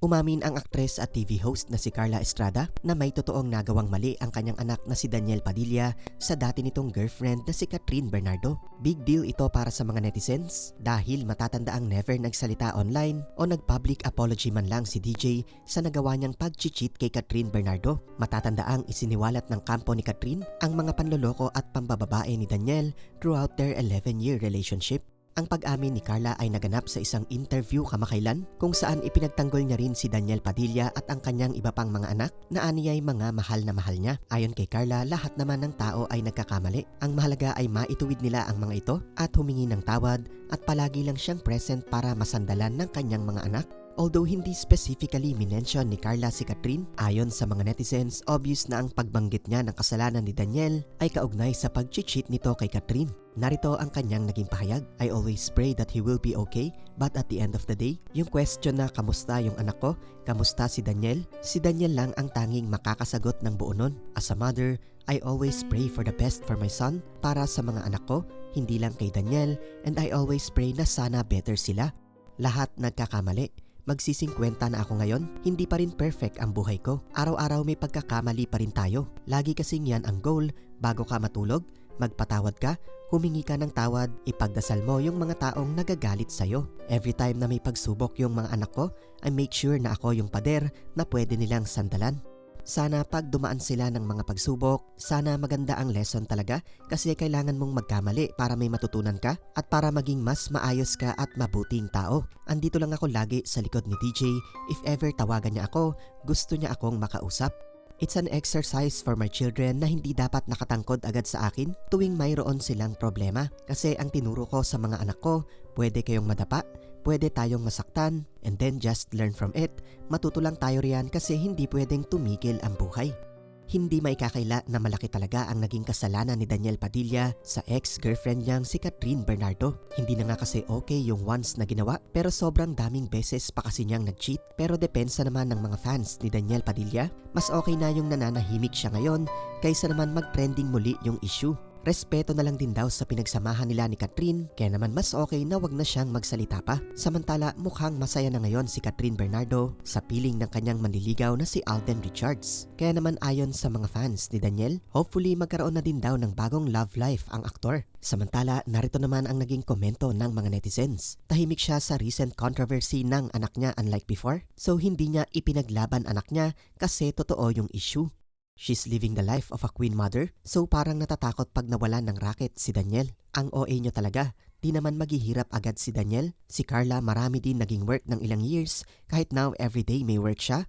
Umamin ang aktres at TV host na si Carla Estrada na may totoong nagawang mali ang kanyang anak na si Daniel Padilla sa dati nitong girlfriend na si Catherine Bernardo. Big deal ito para sa mga netizens dahil matatanda ang never nagsalita online o nag-public apology man lang si DJ sa nagawa niyang pag-cheat kay Catherine Bernardo. Matatanda ang isiniwalat ng kampo ni Catherine ang mga panloloko at pambababae ni Daniel throughout their 11-year relationship. Ang pag-amin ni Carla ay naganap sa isang interview kamakailan kung saan ipinagtanggol niya rin si Daniel Padilla at ang kanyang iba pang mga anak na aniyay mga mahal na mahal niya. Ayon kay Carla, lahat naman ng tao ay nagkakamali. Ang mahalaga ay maituwid nila ang mga ito at humingi ng tawad at palagi lang siyang present para masandalan ng kanyang mga anak. Although hindi specifically minention ni Carla si Catherine, ayon sa mga netizens, obvious na ang pagbanggit niya ng kasalanan ni Daniel ay kaugnay sa pag-cheat nito kay Catherine. Narito ang kanyang naging pahayag. I always pray that he will be okay, but at the end of the day, yung question na kamusta yung anak ko, kamusta si Daniel, si Daniel lang ang tanging makakasagot ng buo nun. As a mother, I always pray for the best for my son para sa mga anak ko, hindi lang kay Daniel, and I always pray na sana better sila. Lahat nagkakamali. Magsisingkwenta na ako ngayon, hindi pa rin perfect ang buhay ko. Araw-araw may pagkakamali pa rin tayo. Lagi kasing yan ang goal, bago ka matulog, magpatawad ka, humingi ka ng tawad, ipagdasal mo yung mga taong nagagalit sa'yo. Every time na may pagsubok yung mga anak ko, I make sure na ako yung pader na pwede nilang sandalan. Sana pag dumaan sila ng mga pagsubok, sana maganda ang lesson talaga kasi kailangan mong magkamali para may matutunan ka at para maging mas maayos ka at mabuting tao. Andito lang ako lagi sa likod ni DJ. If ever tawagan niya ako, gusto niya akong makausap. It's an exercise for my children na hindi dapat nakatangkod agad sa akin tuwing mayroon silang problema. Kasi ang tinuro ko sa mga anak ko, pwede kayong madapa, pwede tayong masaktan, and then just learn from it. Matuto lang tayo riyan kasi hindi pwedeng tumigil ang buhay. Hindi maikakaila na malaki talaga ang naging kasalanan ni Daniel Padilla sa ex-girlfriend niyang si Catherine Bernardo. Hindi na nga kasi okay yung once na ginawa pero sobrang daming beses pa kasi niyang nag-cheat. Pero depensa naman ng mga fans ni Daniel Padilla, mas okay na yung nananahimik siya ngayon kaysa naman mag-trending muli yung issue. Respeto na lang din daw sa pinagsamahan nila ni Catherine, kaya naman mas okay na wag na siyang magsalita pa. Samantala, mukhang masaya na ngayon si Catherine Bernardo sa piling ng kanyang manliligaw na si Alden Richards. Kaya naman ayon sa mga fans ni Daniel, hopefully magkaroon na din daw ng bagong love life ang aktor. Samantala, narito naman ang naging komento ng mga netizens. Tahimik siya sa recent controversy ng anak niya unlike before, so hindi niya ipinaglaban anak niya kasi totoo yung issue. She's living the life of a queen mother, so parang natatakot pag nawalan ng racket si Daniel. Ang OA nyo talaga, di naman maghihirap agad si Daniel. Si Carla marami din naging work ng ilang years, kahit now everyday may work siya.